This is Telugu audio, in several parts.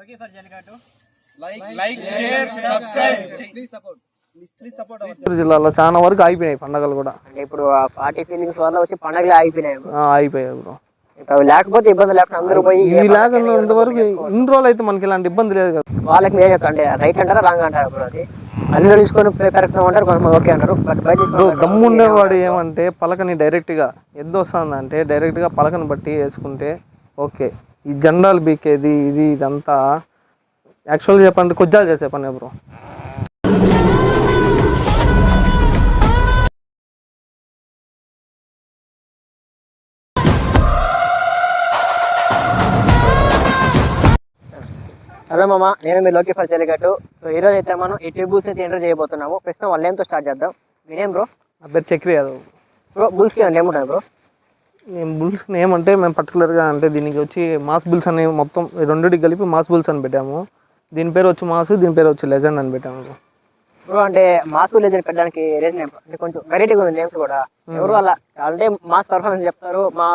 ఓకే ఫర్ జల్లికట్టు చిత్తూరు జిల్లాలో చాలా వరకు అయిపోయినాయి పండగలు కూడా. ఇప్పుడు ఆ పార్టీ ఫీలింగ్స్ వల్ల వచ్చి పండగలే ఆగిపోయినాయి ఆ, అయిపోయాయి బ్రో. ఇప్పుడు అవి లేకపోతే ఇబ్బంది లేకుండా అందరూ పోయి ఇవి లేకున్నంత వరకు ఇన్ని రోజులు అయితే మనకి ఇలాంటి ఇబ్బంది లేదు కదా. వాళ్ళకి మీరు చెప్తా అంటే రైట్ అంటారా రాంగ్ అంటారా ఇప్పుడు అది? అన్ని తీసుకొని కరెక్ట్ అంటారు కొంతమంది ఓకే అంటారు బట్ బయట బ్రో తీసుకొని దమ్ము ఉండేవాడు ఏమంటే పలకని డైరెక్ట్గా ఎద్దు వస్తుందంటే డైరెక్ట్గా పలకని బట్టి వేసుకుంటే ఓకే ఈ జెండాలు బీకేది ఇది ఇదంతా యాక్చువల్గా చెప్పండి కొజ్జాలు చేసే పని బ్రో. హలో మామ నేను మీ లోకి ఫర్ చెల్లిగట్టు సో ఈ రోజు అయితే మనం ఈ ట్రీ బుల్స్ అయితే ఎంటర్ చేయబోతున్నాము. ప్రస్తుతం వాళ్ళ నేమ్తో స్టార్ట్ చేద్దాం? మీరేం బ్రో నా పేరు చక్రి యాదవ్. బ్రో బుల్స్కి అంటే ఏముంటుంది బ్రో మేము బుల్స్ ఏమంటే మేము పర్టికులర్గా అంటే దీనికి వచ్చి మాస్ బుల్స్ అని మొత్తం రెండింటికి కలిపి మాస్ బుల్స్ అని పెట్టాము. దీని పేరు వచ్చి మాస్ దీని పేరు వచ్చి లెజెండ్ అని పెట్టాము. బ్రో అంటే మాస్ లెజెండ్ పెట్టడానికి రీజన్ అంటే కొంచెం వెరైటీగా ఉంది నేమ్స్ కూడా. ఎవరు అలా అంటే మాస్ పర్ఫార్మెన్స్ చెప్తారు మా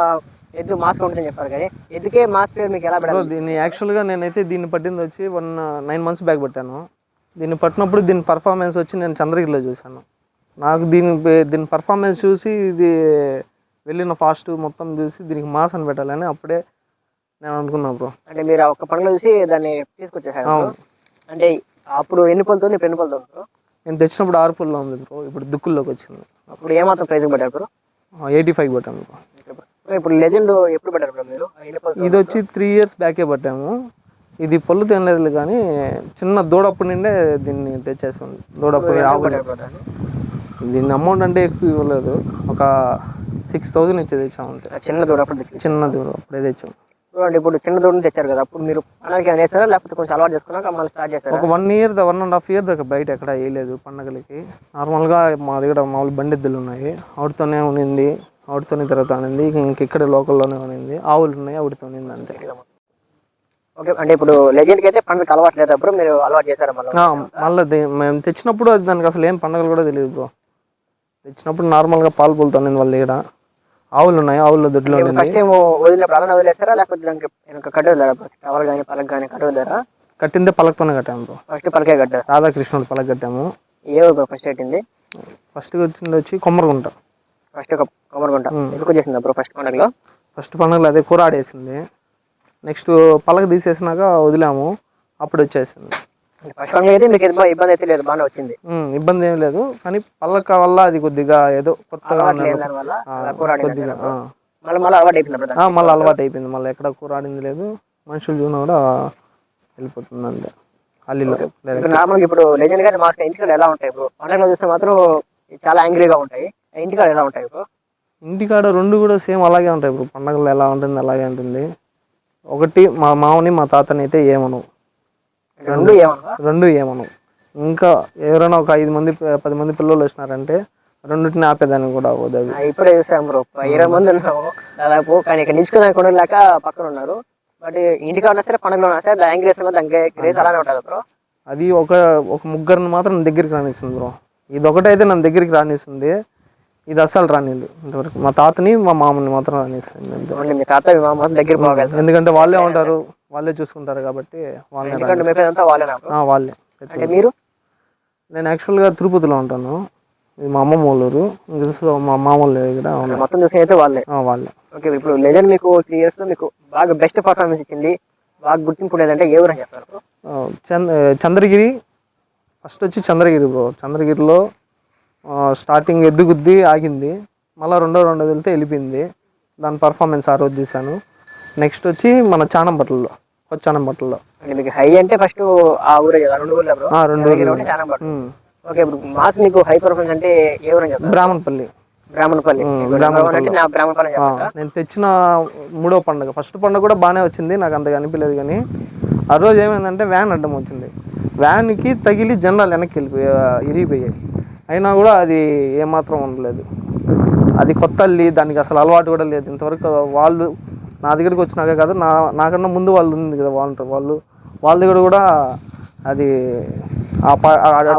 ఎద్దు మాస్ ఉంటుందని చెప్పారు కానీ ఎద్దుకే మాస్ పేరు మీకు ఎలా బ్రో పెట్టాలి దీన్ని యాక్చువల్గా నేనైతే దీన్ని పట్టింది వచ్చి వన్ నైన్ మంత్స్ బ్యాక్ పెట్టాను. దీన్ని పట్టినప్పుడు దీని పర్ఫార్మెన్స్ వచ్చి నేను చంద్రగిరిలో చూశాను. నాకు దీని దీని పర్ఫార్మెన్స్ చూసి ఇది వెళ్ళిన ఫాస్ట్ మొత్తం చూసి దీనికి మాస్ అని పెట్టాలని అప్పుడే నేను అనుకున్నాను బ్రో. అంటే మీరు ఆ ఒక్క పండుగ చూసి దాన్ని తీసుకొచ్చేసారు అవును. అంటే అప్పుడు ఎన్ని పళ్ళతో ఇప్పుడు ఎన్ని పళ్ళతో బ్రో? నేను తెచ్చినప్పుడు ఆరు పుల్లో ఉంది బ్రో ఇప్పుడు దుక్కుల్లోకి వచ్చింది. అప్పుడు ఏమాత్రం ప్రైజ్ పెట్టారు బ్రో? ఎయిటీ ఫైవ్ పెట్టాను బ్రో. బ్రో, ఇప్పుడు లెజెండ్ ఎప్పుడు పెట్టారు బ్రో మీరు? ఎన్ని పళ్ళతో ఇది వచ్చి త్రీ ఇయర్స్ బ్యాకే పట్టాము. ఇది పళ్ళు తినలేదు కానీ చిన్న దూడప్పుడు నిండే దీన్ని తెచ్చేస్తుంది దూడప్పుడు ఆవులు. పెట్టారు బ్రో దాన్ని? దీని అమౌంట్ అంటే ఎక్కువ ఇవ్వలేదు. ఒక సిక్స్ థౌజండ్ ఇచ్చి తెచ్చాము అంతే. చిన్న దూడ అప్పుడు చిన్న దూడ అప్పుడే తెచ్చాం. అంటే ఇప్పుడు చిన్న దూడని తెచ్చారు కదా అప్పుడు మీరు ఏమైనా చేస్తారా లేకపోతే కొంచెం అలవాటు చేసుకున్నాక మళ్ళీ స్టార్ట్ చేస్తారా ఒక one year one and half year దాకా బయట ఎక్కడ వేయలేదు పండగలకి. నార్మల్గా మా దగ్గర మామూలు బండిద్దులు ఉన్నాయి. ఆవిడతోనే ఉనింది ఆవిడతోనే తిరుగుతా ఉనింది ఇంక ఇక్కడ లోకల్లోనే ఉనింది. ఆవులు ఉన్నాయి ఆవిడతో ఉనింది అంతే. ఓకే అంటే ఇప్పుడు లెజెండ్కి అయితే పండుగ అలవాటు లేదు అప్పుడు మీరు అలవాటు చేశారా మళ్ళీ? మళ్ళీ మేము తెచ్చినప్పుడు దానికి అసలు ఏం పండగలు కూడా తెలియదు బ్రో. తెచ్చినప్పుడు నార్మల్గా పాలు పూలుతోంది వాళ్ళ దగ్గర. ఆవులు ఉన్నాయి ఆవుల్లో దొడ్లో ఫస్ట్ టైం వదిలినప్పుడు అలా వదిలేస్తారా లేకపోతే దానికి వెనక కట్ట వదిలేరా? టవర్ కానీ పలక కానీ కట్ట వదిలేరా? కట్టిందే పలకతోనే కట్టాము బ్రో. ఫస్ట్ పలకే కట్టారు? రాధాకృష్ణుడు పలక కట్టాము. ఏ ఊరు ఫస్ట్ పెట్టింది ఫస్ట్ వచ్చింది వచ్చి కొమ్మరగుంట. ఫస్ట్ కొమ్మరగుంట. ఎందుకు చేసింది బ్రో ఫస్ట్ పండుగలో? ఫస్ట్ పండుగలో అదే కూర ఆడేసింది. నెక్స్ట్ పలక తీసేసినాక వదిలాము. అప్పుడు వచ్చేసింది. అయితే మీకు ఇబ్బంది అయితే లేదు బాగానే వచ్చింది. ఇబ్బంది ఏం లేదు కానీ పలక వల్ల అది కొద్దిగా ఏదో కొత్తగా కొద్దిగా. మళ్ళీ మళ్ళీ అలవాటు అయిపోయింది మళ్ళీ అలవాటు అయిపోయింది మళ్ళీ ఎక్కడ కూర ఆడింది లేదు మనుషులు చూన కూడా వెళ్ళిపోతుంది అంతే అల్లిలో ఇప్పుడు నార్మల్గా ఇప్పుడు లెజెండ్ గారి మాస్క్ ఇంటికాడ ఎలా ఉంటాయి బ్రో చూస్తే మాత్రం చాలా యాంగ్రీగా ఉంటాయి. ఇంటికాడ ఎలా ఉంటాయి బ్రో ఇంటికాడ రెండు కూడా సేమ్ అలాగే ఉంటాయి ఇప్పుడు పండగలు ఎలా ఉంటుంది అలాగే ఉంటుంది. ఒకటి మా మామని మా తాతని అయితే ఏమను రెండు ఏమన్నా? రెండు ఏమను ఇంకా ఎవరైనా ఒక ఐదు మంది పది మంది పిల్లలు వచ్చినారంటే రెండింటిని ఆపేదానికి కూడా అవ్వదు అవి. ఆ, ఇప్పుడే చూసాం బ్రో. ఇరవై మంది ఉన్నాము. దాదాపు కానీ ఇక్కడ నిల్చుకోవడానికి కూడా లేక పక్కన ఉన్నారు. బట్ ఇంటికి ఉన్నా సరే పండుగలో ఉన్నా సరే యాంగ్రీ వేసిన దానికి గ్రేస్ అలానే ఉంటుంది బ్రో. అది ఒక ఒక ముగ్గురిని మాత్రం నా దగ్గరికి రానిస్తుంది బ్రో. ఇది ఒకటైతే నన్ను దగ్గరికి రానిస్తుంది. ఇది అస్సలు రానిది ఇంతవరకు. మా తాతని మా మామని మాత్రం రానిస్తుంది మీ తాత మీ మామ దగ్గర ఎందుకంటే వాళ్ళే ఉంటారు వాళ్ళే చూసుకుంటారు కాబట్టి వాళ్ళే వాళ్ళే. అంటే మీరు? నేను యాక్చువల్గా తిరుపతిలో ఉంటాను. ఇది మా అమ్మమ్మ ఊరు. ఇంకా మా మామూలు దగ్గర. మొత్తం చూసి అయితే వాళ్ళే. వాళ్ళే. ఓకే ఇప్పుడు లెజెండ్ మీకు త్రీ ఇయర్స్లో మీకు బాగా బెస్ట్ పర్ఫార్మెన్స్ ఇచ్చింది. బాగా గుర్తింపు లేదంటే ఏ ఊరు అని చెప్తారు బ్రో ఆ, చంద చంద్రగిరి. ఫస్ట్ వచ్చి చంద్రగిరి బ్రో చంద్రగిరిలో స్టార్టింగ్ ఎద్దు గుద్ది ఆగింది. మళ్ళీ రెండో రెండో వెళ్తే వెళ్ళిపోయింది. దాని పర్ఫార్మెన్స్ ఆ రోజు చూశాను. నెక్స్ట్ వచ్చి మన చానంబట్లలో కొత్త చానంబట్లలో అంటే మీకు హై అంటే ఫస్ట్ ఆ ఊరే కదా రెండు ఊర్లే బ్రో ఆ, రెండు. ఓకే ఇప్పుడు మాస్ మీకు హై పర్ఫార్మెన్స్ అంటే ఏ ఊరు అని చెప్తారు బ్రాహ్మణపల్లి. బ్రాహ్మణపల్లి. అంటే నా నేను తెచ్చిన మూడో పండుగ. ఫస్ట్ పండుగ కూడా బాగానే వచ్చింది నాకు అంతగా అనిపించలేదు కానీ. ఆ రోజు ఏమైందంటే వ్యాన్ అడ్డం వచ్చింది. వ్యాన్కి తగిలి జెండాలు వెనక్కి వెళ్ళిపోయి ఇరిగిపోయాయి. అయినా కూడా అది ఏమాత్రం ఉండలేదు. అది కొత్త అల్లి దానికి అసలు అలవాటు కూడా లేదు. ఇంతవరకు వాళ్ళు నా దగ్గరికి వచ్చినాక కాదు నా నాకన్నా ముందు వాళ్ళు ఉంది కదా వాళ్ళు వాళ్ళు వాళ్ళ దగ్గర కూడా అది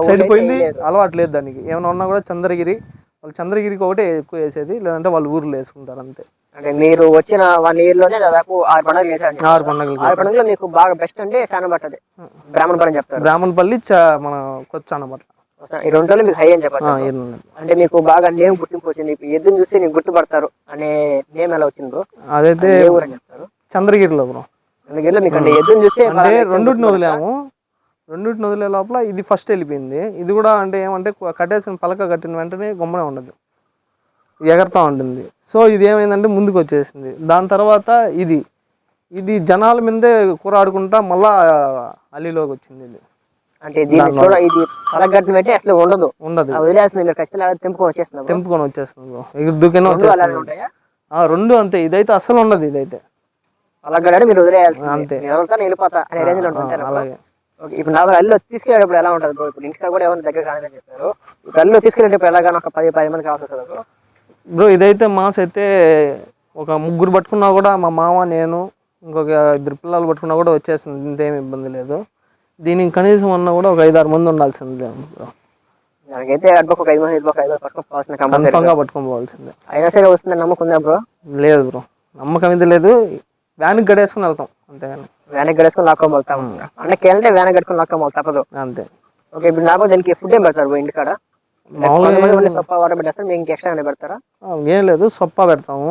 సైడ్ పోయింది అలవాటు లేదు దానికి. ఏమైనా ఉన్నా కూడా చంద్రగిరి వాళ్ళు చంద్రగిరికి ఒకటే ఎక్కువ వేసేది లేదంటే వాళ్ళు ఊర్లో వేసుకుంటారు అంతే. అంటే మీరు వచ్చిన వన్ ఇయర్లోనే దాదాపు ఆరు పండుగలు చేశారు ఆరు పండుగలు ఆరు పండుగలో మీకు బాగా బెస్ట్ అంటే శానం పట్టది. బ్రాహ్మణ చెప్తారు. బ్రాహ్మణపల్లి చ మన కొత్త అన్నమాట ఈ రెండు రోజులు మీకు హై అని చెప్పచ్చు అంటే మీకు బాగా నేమ్ గుర్తింపు వచ్చింది. ఎద్దును చూస్తే నీకు గుర్తుపడతారు అనే నేమ్ ఎలా వచ్చింది బ్రో అదైతే చంద్రగిరిలో బ్రో అందుకే మీకు అంటే ఎద్దును చూస్తే అంటే రెండుటిని వదిలాము రెండుటిని వదిలే లోపల ఇది ఫస్ట్ వెళ్ళిపోయింది. ఇది కూడా అంటే ఏమంటే కట్టేసిన పలక కట్టిన వెంటనే గమ్మునే ఉండదు. ఎగరతా ఉంటుంది. సో ఇది ఏమైందంటే ముందుకు వచ్చేసింది. దాని తర్వాత ఇది. ఇది జనాల మీదే కూరాడుకుంటా మళ్ళా అల్లిలోకి వచ్చింది ఇది. అంటే దీన్ని చూడ ఇది పలగట్టిన పెట్టి అసలు ఉండదు. ఉండదు. వదిలేస్తుంది మీరు ఖచ్చితంగా తెంపుకొని వచ్చేస్తుంది. తెంపుకొని వచ్చేస్తుంది ఎగురు దూకనే వచ్చేస్తుంది రెండు అంతే. ఇదైతే అసలు ఉండదు ఇదైతే. పలగడ్డ మీరు వదిలేయాల్సింది. అంతే. వెళ్తాను వెళ్ళిపోతా అనే రేంజ్లో ఉంటారు అలాగే. ఇప్పుడు నా అల్లు తీసుకెళ్ళేటప్పుడు ఎలా ఉంటుంది బ్రో? ఇప్పుడు ఇంటికాడ కూడా ఎవరిని దగ్గర కాదని చెప్పారు. ఇప్పుడు అల్లు తీసుకెళ్ళేటప్పుడు ఎలాగానో ఒక పది పది మంది కావాల్సి వస్తుంది బ్రో? బ్రో ఇదైతే మాస్ అయితే ఒక ముగ్గురు పట్టుకున్నా కూడా మా మామ నేను ఇంకొక ఇద్దరు పిల్లలు పట్టుకున్నా కూడా వచ్చేస్తుంది. ఇంతేం ఇబ్బంది లేదు. దీనికి కనీసం అన్నా కూడా ఒక ఐదారు మంది ఉండాల్సిందే బ్రో దానికైతే అడ్బొక్క ఒక ఐదు మంది ఇడ్బొక్క ఐదు కన్ఫామ్గా పట్టుకొని పోవాల్సిందే. అయినా సరే వస్తుందని నమ్మకం ఉందా బ్రో? లేదు బ్రో. నమ్మకం ఇది లేదు. వ్యాన్కి గడేసుకుని వెళ్తాం అంతేగాని. వ్యాన్ గడుచుకొని లాక్కొని పోతాం అన్నకి అంటే వ్యాన్ కట్టుకొని లాక్కొని పోతాం తప్పదు. అంతే. ఓకే ఇప్పుడు నాకు దీనికి ఫుడ్ ఏం పెడతారు బ్రో ఇంటికాడ? మామూలుగా సొప్ప వాటర్ పెట్టేస్తారు మీకు ఎక్స్ట్రా ఏమైనా పెడతారా? ఏం లేదు సొప్ప పెడతాము.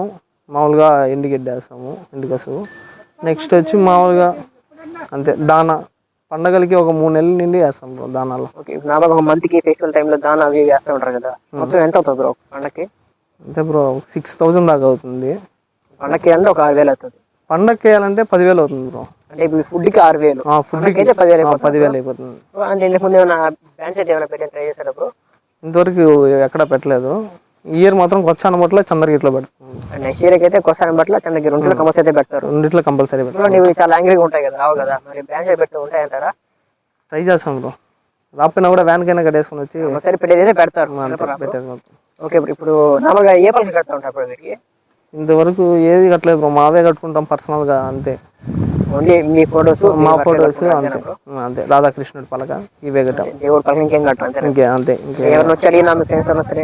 మామూలుగా ఎండుగడ్డి వేస్తాము ఎండుకసు నెక్స్ట్ వచ్చి మామూలుగా అంతే దానా. పండగలకి ఒక మూడు నెలల నుండి వేస్తాం బ్రో దానాలు. ఓకే ఇప్పుడు నా ఒక మంత్కి ఫెస్టివల్ టైంలో దానా అవి ఇవి వేస్తూ ఉంటారు కదా మొత్తం ఎంత అవుతుంది బ్రో పండక్కి? అంతే బ్రో సిక్స్ థౌజండ్ దాకా అవుతుంది. పండక్కి అంటే ఒక ఆరు వేలు అవుతుంది. పండగకి వేయాలంటే పదివేలు అవుతుంది బ్రో. అంటే ఇప్పుడు ఫుడ్కి ఆరు వేలు. ఫుడ్కి అయితే పదివేలు అయిపోతుంది పదివేలు అయిపోతుంది. అంటే ఇంతకు ముందు ఏమైనా బ్యాండ్ సెట్ ఏమైనా పెట్టి ట్రై చేశారు బ్రో? ఇంతవరకు ఎక్కడ పెట్టలేదు. ఇయర్ మాత్రం కొత్త అనబట్ల చంద్రగిరిలో పెడుతుంది నెక్స్ట్ ఇయర్ అయితే కొస్తాను బట్ల చంద్రకి రెండు కంపల్సరీ అయితే పెడతారు. రెండిట్లో కంపల్సరీ బ్రో పెడతాం నీవు చాలా యాంగ్రీగా ఉంటాయి కదా రావు కదా. మరి సెట్ పెట్టి ఉంటాయంటారా ట్రై చేస్తాం బ్రో. రాకపోయినా కూడా వ్యాన్ కైనా కట్టేసుకుని వచ్చి కంపల్సరీ పెట్టేది పెడతారు ఓకే ఇప్పుడు నార్మల్గా ఏ పనులు కడతా ఉంటారు వీటికి ఇంతవరకు ఏది కట్టలేదు బ్రో మావే కట్టుకుంటాం పర్సనల్గా అంతే. ఓన్లీ మీ ఫొటోస్ మా ఫొటోస్ అంతే. అంతే. రాధాకృష్ణుడి పలక ఇవే కట్టాం దేవుడు పక్కన ఇంకేం కట్టం అంతే ఇంకే అంతే ఇంకే. ఎవరిని వచ్చి అడిగినా మీ ఫ్రెండ్స్ అన్నా సరే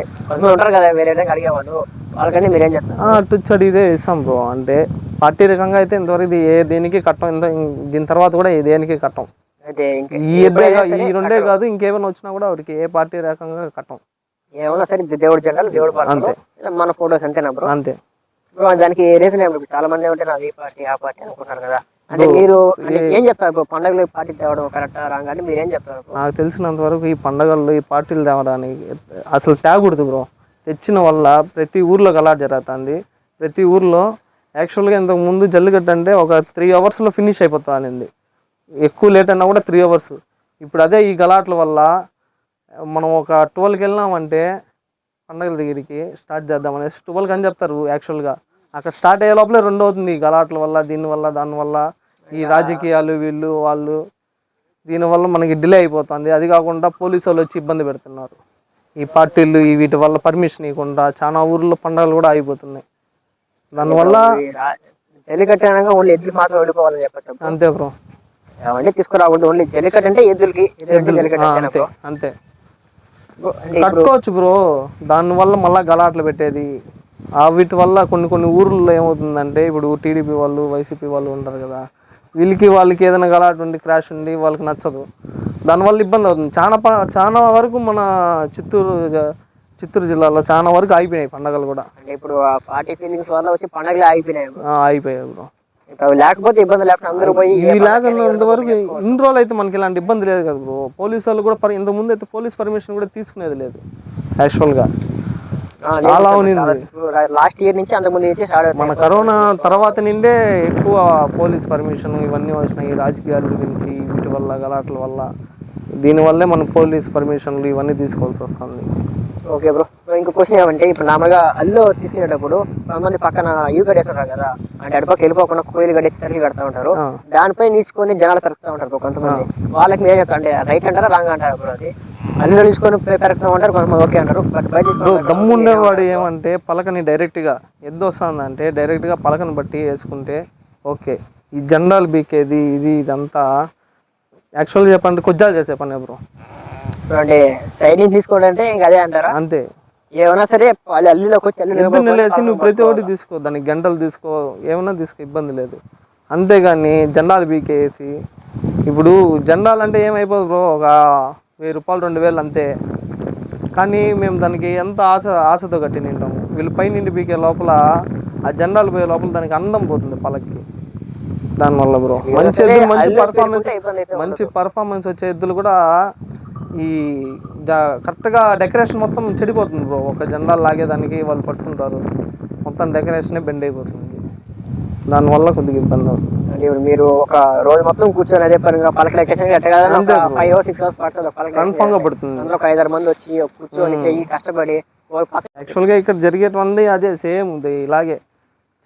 ఉంటారు కదా వేరే రకంగా అడిగేవాళ్ళు వాళ్ళకంటే మీరేం చెప్తారు? ఆ, అటు ఇటు అడిగితే ఇస్తాం బ్రో. అంటే పార్టీ రకంగా అయితే ఇంతవరకు ఇది ఏ దేనికి కట్టం ఇంత దీని తర్వాత కూడా ఏ దేనికి కట్టం. అయితే ఈ రెండే కాదు ఇంకేమైనా వచ్చినా కూడా వాటికి ఏ పార్టీ రకంగా కట్టం. ఏమన్నా సరే ఇది దేవుడి జెండాలు దేవుడి పార్టీ మన ఫొటోస్ అంతేనా బ్రో? అంతే. దానికి రీజన్ ఏమి చాలా మంది ఏమంటే నాది ఈ పార్టీ ఆ పార్టీ అనుకుంటారు కదా. అంటే మీరు ఏం చెప్తారు పండుగలు పార్టీ తేవడం కరెక్టా రాంగ్ అంటే మీరు ఏం చెప్తారు? నాకు తెలిసినంత వరకు ఈ పండగల్లో ఈ పార్టీలు తేవడానికి అసలు తేకూడదు బ్రో. తెచ్చిన వల్ల ప్రతి ఊర్లో గలాట్ జరుగుతుంది. ప్రతి ఊర్లో యాక్చువల్గా ఇంతకు ముందు జల్లికట్టు అంటే ఒక త్రీ అవర్స్లో ఫినిష్ అయిపోతా అనేది. ఎక్కువ లేట్ అయినా కూడా త్రీ అవర్స్. ఇప్పుడు అదే ఈ గలాట్ల వల్ల మనం ఒక ట్వెల్వ్కి వెళ్ళినామంటే పండగల దగ్గరికి స్టార్ట్ చేద్దాం అనేసి ట్వెల్వ్కి అని చెప్తారు యాక్చువల్గా. అక్కడ స్టార్ట్ అయ్యే లోపలే రెండు అవుతుంది ఈ గలాట్ల వల్ల దీనివల్ల దానివల్ల ఈ రాజకీయాలు వీళ్ళు వాళ్ళు దీనివల్ల మనకి డిలే అయిపోతుంది. అది కాకుండా పోలీసు వాళ్ళు వచ్చి ఇబ్బంది పెడుతున్నారు. ఈ పార్టీలు ఈ వీటి వల్ల పర్మిషన్ ఇవ్వకుండా చాలా ఊర్లో పండుగలు కూడా ఆగిపోతున్నాయి. దానివల్ల ఈ రా- జల్లికట్టు అనగా ఓన్లీ ఎద్దులు మాత్రం వెళ్ళిపోవాలని చెప్పచ్చు అంతే బ్రో. అవన్నీ తీసుకురాకూడదు ఓన్లీ అంటే ఎద్దులకి అంతే? అంతే. కట్టుకోవచ్చు బ్రో. దానివల్ల మళ్ళీ గలాట్లు పెట్టేది. ఆ వీటి వల్ల కొన్ని కొన్ని ఊర్లలో ఏమవుతుందంటే ఇప్పుడు టీడీపీ వాళ్ళు వైసీపీ వాళ్ళు ఉంటారు కదా వీళ్ళకి వాళ్ళకి ఏదైనా గలాట్ ఉండి క్రాష్ ఉండి వాళ్ళకి నచ్చదు. దానివల్ల ఇబ్బంది అవుతుంది. చాలా చాలా వరకు మన చిత్తూరు చిత్తూరు జిల్లాలో చాలా వరకు ఆగిపోయినాయి పండగలు కూడా. అంటే ఇప్పుడు ఆ పార్టీ ఫీలింగ్స్ వల్ల వచ్చి పండుగలే ఆగిపోయినాయి ఆగిపోయాయి బ్రో. లేకపోతే ఇబ్బంది లేకుండా అందరూ పోయి ఇవి లేకున్నంత వరకు ఇన్ని రోజులు అయితే మనకి ఇలాంటి ఇబ్బంది లేదు కదా బ్రో. పోలీసు వాళ్ళు కూడా పర్- ఇంతకు ముందు అయితే పోలీస్ పర్మిషన్ కూడా తీసుకునేది లేదు. యాక్చువల్గా. చాలా ఉన్నింది. లాస్ట్ ఇయర్ నుంచి అంతకుముందు నుంచి మన కరోనా తర్వాత నుండే ఎక్కువ పోలీస్ పర్మిషన్ ఇవన్నీ వచ్చినాయి. రాజకీయాల గురించి వీటి వల్ల గలాట్ల వల్ల. దీనివల్లే మనం పోలీస్ పర్మిషన్లు ఇవన్నీ తీసుకోవాల్సి వస్తుంది. Okay bro. ఇంకో క్వశ్చన్ ఏమంటే ఇప్పుడు నార్మల్గా అల్లు తీసుకునేటప్పుడు కొంతమంది పక్కన ఇవి కట్టేస్తుంటారు కదా అంటే అటుపక్క వెళ్ళిపోకుండా కోయిలు కట్టి తరలి కడతా ఉంటారు. దానిపై నీచుకొని జనాలు పెరుగుతూ ఉంటారు కొంతమంది. వాళ్ళకి మీరు అంటే రైట్ అంటారా రాంగ్ అంటారా బ్రో అది? అల్లు తీసుకొని పెరుగుతూ ఉంటారు కొంతమంది ఓకే అంటారు. బట్ బయట తీసుకొని దమ్ము ఉండేవాడు ఏమంటే పలకని డైరెక్ట్గా ఎద్దు వస్తుందంటే డైరెక్ట్గా పలకని బట్టి వేసుకుంటే ఓకే. ఈ జెండాలు బీకేది ఇది ఇదంతా యాక్చువల్గా చెప్పండి కొజ్జాలు చేసే పని బ్రో. అంటే సైడ్ నుంచి అంటే ఇంకా అదే అంటారా? అంతే. ఏమైనా సరే వాళ్ళు అల్లిలోకి వచ్చి ఎద్దు నిలేసి నువ్వు ప్రతి ఒక్కటి తీసుకో దానికి గంటలు తీసుకో ఏమన్నా తీసుకో ఇబ్బంది లేదు. అంతేగాని జెండాలు బీకేసి ఇప్పుడు జెండాలు అంటే ఏమైపోదు బ్రో ఒక వెయ్యి రూపాయలు రెండు వేలు అంతే. కానీ మేము దానికి ఎంత ఆశ ఆశతో కట్టి నింటాము వీళ్ళు పై నుండి బీకే లోపల ఆ జెండాలు పోయే లోపల దానికి అందం పోతుంది పలకి దానివల్ల బ్రో. మంచి ఎద్దులు మంచి పర్ఫార్మెన్స్ మంచి పర్ఫార్మెన్స్ వచ్చే ఎద్దులు కూడా ఈ కరెక్ట్గా డెకరేషన్ మొత్తం చెడిపోతుంది బ్రో. ఒక జెండాలు లాగేదానికి వాళ్ళు పట్టుకుంటారు. మొత్తం డెకరేషనే బెండ్ అయిపోతుంది. దానివల్ల కొద్దిగా ఇబ్బంది అవుతుంది. ఇప్పుడు మీరు ఒక రోజు మొత్తం కూర్చొని అదే పనిగా పలక డెకరేషన్ ఎట్ట కాదు ఫైవ్ సిక్స్ అవర్స్ పడుతుంది. పలక కన్ఫామ్గా పడుతుంది. అందులో ఒక ఐదారు మంది వచ్చి కూర్చొని చెయ్యి కష్టపడి పక్కన యాక్చువల్గా ఇక్కడ జరిగేటువంటి అదే సేమ్ ఉంది ఇలాగే.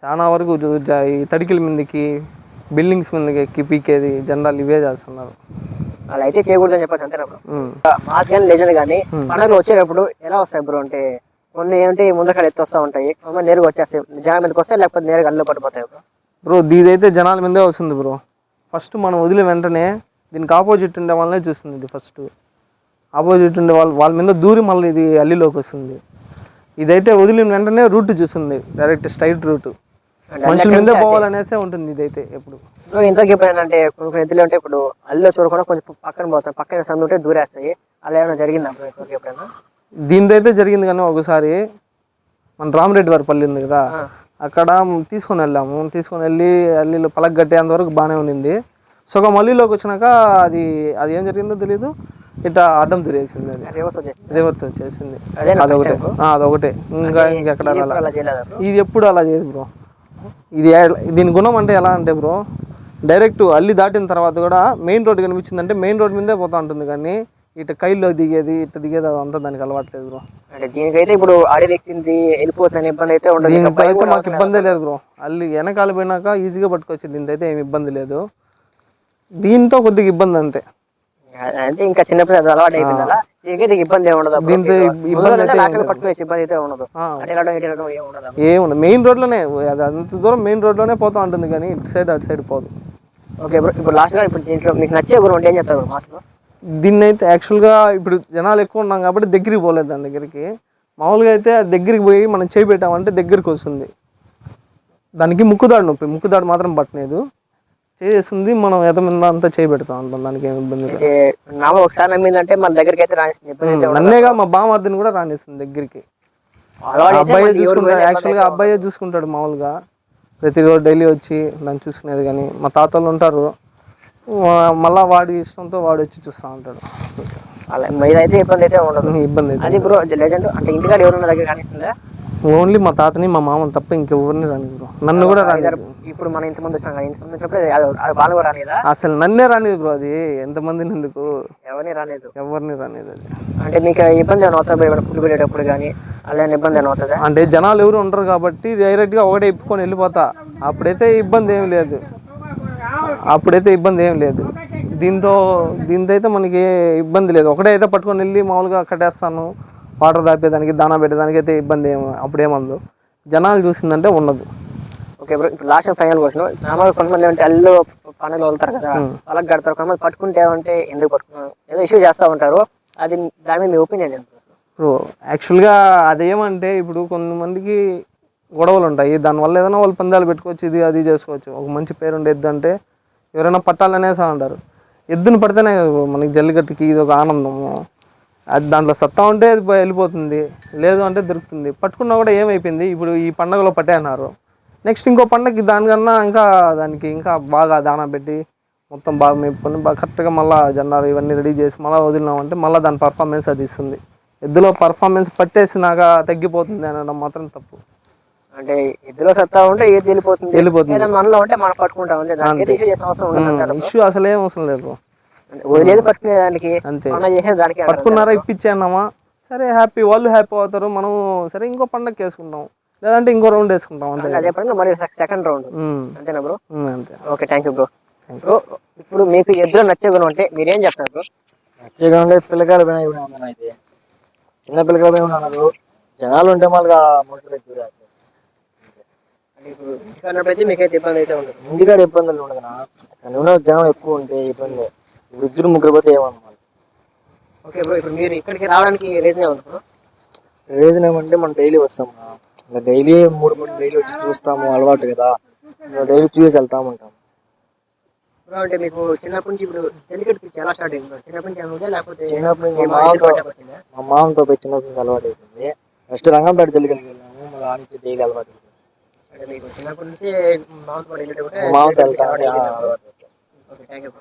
చాలా వరకు తడికిల మీదకి బిల్డింగ్స్ మీదకి పీకేది జెండాలు ఇవే చేస్తున్నారు. అలా అయితే చేయకూడదని చెప్పచ్చు అంతే బ్రో ఉమ్. మాస్ కానీ లెజెండ్ కానీ పండుగలు వచ్చేటప్పుడు ఎలా వస్తాయి బ్రో అంటే కొన్ని ఏంటి ముందర ఎత్తు వస్తూ ఉంటాయి నేరుగా వచ్చేస్తాయి జనం మీదకి వస్తాయి లేకపోతే నేరుగా అల్లు పడిపోతాయి బ్రో దీదైతే జనాల మీదే వస్తుంది బ్రో ఫస్ట్ మనం వదిలి వెంటనే దీనికి ఆపోజిట్ ఉండే వాళ్ళనే చూస్తుంది ఇది ఫస్ట్ ఆపోజిట్ ఉండే వాళ్ళు వాళ్ళ మీద దూరి మళ్ళీ ఇది అల్లిలోకి వస్తుంది. ఇదైతే వదిలిన వెంటనే రూట్ చూస్తుంది డైరెక్ట్ స్ట్రైట్ రూట్ మనుషుల మీదే పోవాలనేసే ఉంటుంది ఇదైతే ఎప్పుడు. ఇంతకు ఎప్పుడైనా అంటే కొన్ని కొన్ని ఎద్దులు అంటే ఇప్పుడు అల్లు చూడకుండా కొంచెం పక్కన పోతాయి పక్కన సందు ఉంటే దూరేస్తాయి. అలా ఏమైనా జరిగిందా ఎప్పుడైనా? దీనిదైతే జరిగింది కానీ ఒకసారి మన రామరెడ్డి వారి పల్లి ఉంది కదా. అక్కడ తీసుకొని వెళ్ళాము. తీసుకొని వెళ్ళి అల్లీలో పలక కట్టేంత వరకు బాగానే ఉండింది. సగం మల్లిలోకి వచ్చినాక అది అది ఏం జరిగిందో తెలియదు ఇట్లా అడ్డం తిరిగేసింది అది. రివర్స్ వచ్చేసి రివర్స్ వచ్చేసింది అదొకటే. అదొకటే. ఇంకా ఇంకెక్కడ ఇది ఎప్పుడు అలా చేయలేదా బ్రో? ఇది ఎప్పుడు అలా చేయదు బ్రో. ఇది దీని గుణం అంటే ఎలా అంటే బ్రో డైరెక్ట్ అల్లి దాటిన తర్వాత కూడా మెయిన్ రోడ్ కనిపించిందంటే మెయిన్ రోడ్ మీదే పోతా ఉంటుంది కానీ ఇటు కైల్లో దిగేది ఇటు దిగేది అదంతా దానికి అలవాట్లేదు బ్రో. అంటే దీనికైతే ఇప్పుడు ఆడి వెళ్ళిపోతున్న ఇబ్బంది అయితే ఉండదు. కూడా మాకు ఇబ్బందే లేదు. బ్రో. అల్లి వెనకాల పోయినాక ఈజీగా పట్టుకొచ్చి దీంతో అయితే ఏమి ఇబ్బంది లేదు. దీంతో కొద్దిగా ఇబ్బంది అంతే. అంటే ఇంకా చిన్నప్పుడు అది అలవాటు అయిపోయింది అలా. దీనికైతే ఇబ్బంది ఏమి ఉండదు దీంతో ఇబ్- ఇబ్బంది అయితే పట్టుకోవచ్చు ఇబ్బంది అయితే ఉండదు. ఏముండదు మెయిన్ రోడ్లోనే అది అంత దూరం మెయిన్ రోడ్లోనే పోతా ఉంటుంది కానీ ఇటు సైడ్ అటు సైడ్ పోదు. ఓకే ఇప్పుడు లాస్ట్గా ఇప్పుడు దీంట్లో మీకు నచ్చే గురం ఏం చెప్తారు మాస్లో దీన్ని అయితే యాక్చువల్గా ఇప్పుడు జనాలు ఎక్కువ ఉన్నాం కాబట్టి దగ్గరికి పోలేదు దాని దగ్గరికి. మామూలుగా అయితే దగ్గరికి పోయి మనం చేయి పెట్టామంటే దగ్గరికి వస్తుంది. దానికి ముక్కుదాడు నొప్పి ముక్కుదాడు మాత్రం పట్టలేదు. చేస్తుంది మనం ఎద మీద అంతా చేయి పెడతా ఉంటాం దానికి ఏమి ఇబ్బంది నామ ఒకసారి నమ్మిందంటే మన దగ్గరికి అయితే రానిస్తుంది. నన్నేగా మా బామర్దిని కూడా రానిస్తుంది దగ్గరికి. అబ్బాయి చూసుకుంటాడు యాక్చువల్గా అబ్బాయే చూసుకుంటాడు మామూలుగా. ప్రతిరోజు డైలీ వచ్చి దాన్ని చూసుకునేది కానీ మా తాతలు ఉంటారు. మళ్ళా వాడి ఇష్టంతో వాడు వచ్చి చూస్తూ ఉంటాడు. అలా మీదైతే ఇబ్బంది అయితే ఉండదు. ఇబ్బంది అయితే అది బ్రో లెజెండ్ అంటే ఇంటికాడ ఎవరున్న దగ్గర కానిస్తుందా ఓన్లీ మా తాతని మా మామని తప్ప ఇంకెవరిని రానిది బ్రో. నన్ను కూడా రానిది ఇప్పుడు మనం ఇంతమంది వచ్చాం కదా ఇంతమంది వచ్చినప్పుడు రాలేదా అసలు నన్నే రానిది బ్రో అది. ఎంతమందిని ఎందుకు? ఎవరిని రాలేదు ఎవరిని రానిది అది. అంటే మీకు ఇబ్బంది ఏమైనా అవుతుందా ఏమైనా ఫుడ్ పెట్టేటప్పుడు కానీ? అలా ఇబ్బంది అవుతుందా? అంటే జనాలు ఎవరు ఉండరు కాబట్టి డైరెక్ట్గా ఒకటే ఇప్పుకొని వెళ్ళిపోతా. అప్పుడైతే ఇబ్బంది ఏం లేదు. అప్పుడైతే ఇబ్బంది ఏం లేదు. దీంతో దీంతో అయితే మనకి ఇబ్బంది లేదు. ఒకటే అయితే పట్టుకొని వెళ్ళి మామూలుగా కట్టేస్తాను వాటర్ దాపేదానికి దానా పెట్టేదానికి అయితే ఇబ్బంది ఏం అప్పుడేమందు జనాలు చూసిందంటే ఉండదు. ఓకే బ్రో ఇప్పుడు లాస్ట్ ఫైనల్ క్వశ్చన్. నార్మల్ కొంతమంది అంటే అల్లు పండుగలు వెళ్తారు కదా వాళ్ళకి కడతారు. కొంతమంది పట్టుకుంటే అంటే ఎందుకు పట్టుకున్నారు? ఏదో ఇష్యూ చేస్తూ ఉంటారు. అది దాని మీద మీ ఒపీనియన్ ఇప్పుడు యాక్చువల్గా అదేమంటే ఇప్పుడు కొంతమందికి గొడవలు ఉంటాయి. దానివల్ల ఏదైనా వాళ్ళు పందాలు పెట్టుకోవచ్చు ఇది అది చేసుకోవచ్చు. ఒక మంచి పేరు ఉండే ఎద్దు అంటే ఎవరైనా పట్టాలనేసి అంటారు. ఎద్దును పడితేనే కదా మనకి జల్లికట్టుకి ఇది ఒక ఆనందము అది దాంట్లో సత్తా ఉంటే అది పోయి వెళ్ళిపోతుంది. లేదు అంటే దొరుకుతుంది. పట్టుకున్నా కూడా ఏమైపోయింది? ఇప్పుడు ఈ పండగలో పట్టే అన్నారు. నెక్స్ట్ ఇంకో పండగకి దానికన్నా ఇంకా దానికి ఇంకా బాగా దానా పెట్టి మొత్తం బాగా మేపుకొని బాగా కరెక్ట్గా మళ్ళీ జనాలు ఇవన్నీ రెడీ చేసి మళ్ళీ వదిలినామంటే మళ్ళీ దాని పర్ఫార్మెన్స్ అది ఇస్తుంది. ఎద్దులో పర్ఫార్మెన్స్ పట్టేసినాక తగ్గిపోతుంది అనడం మాత్రం తప్పు. అంటే ఎద్దులో సత్తా ఉంటే ఏది వెళ్ళిపోతుంది వెళ్ళిపోతుంది. మనలో ఉంటే మనం పట్టుకుంటాం అంతే. దానికి ఇష్యూ చేసిన అవసరం ఉండదు ఇష్యూ అసలు ఏం అవసరం లేదు. అంటే వదిలేదు పట్టుకునే దానికి అంతే. దానికి. పట్టుకున్నారా ఇప్పించాన్నామా సరే హ్యాపీ వాళ్ళు హ్యాపీ అవుతారు. మనం సరే ఇంకో పండగకి వేసుకుంటాం. లేదంటే ఇంకో రౌండ్ వేసుకుంటాం అంతే అదే పరంగా మరి సెకండ్ రౌండ్ అంతేనా బ్రో అంతే. Okay thank you bro bro ఇప్పుడు మీకు ఎద్దులో నచ్చే గుణం అంటే మీరేం చెప్తారు బ్రో మంచిగా ఉండే పిల్లకాయల పైన అయితే. చిన్న పిల్లకాయల పైన ఉన్నారు జనాలు ఉంటే మళ్ళీ మనుషులు ఎక్కువ రాస్తారు ఉన్నప్పుడైతే మీకైతే ఇబ్బంది అయితే ఉండదు. ఇంటికాడ ఇబ్బందులు నా. ఉన్న జనం ఎక్కువ ఉంటే ఇబ్బంది. ఇప్పుడు ఇద్దరు ముగ్గురు పోతే ఏమన్నమాట ఓకే బ్రో ఇప్పుడు మీరు ఇక్కడికి రావడానికి రీజన్ ఏమన్నా రీజన్ ఏమంటే మనం డైలీ వస్తాం డైలీ మూడు మూడు డైలీ వచ్చి చూస్తాము అలవాటు కదా. డైలీ చూసి వెళ్తా ఉంటాం బ్రో అంటే మీకు చిన్నప్పటి నుంచి ఇప్పుడు ఎలా స్టార్ట్ అయింది చిన్నప్పటి నుంచి లేకపోతే చిన్నప్పటి నుంచి మీ మామతో? మా మామతో చిన్నప్పటి నుంచి అలవాటు అయిపోయింది. ఫస్ట్ రంగంపేట జల్లికలకి వెళ్ళాము. మళ్ళీ ఆ నుంచి డైలీ అలవాటు అంటే మీకు చిన్నప్పటి నుంచి మామూలు పడి వెళ్ళేటప్పుడు మా మామతో జల్లికట్టు పిచ్చి వెళ్తా అలవాటు ఉంటే అయింది. అలవాటు అయిపోయింది. Okay thank you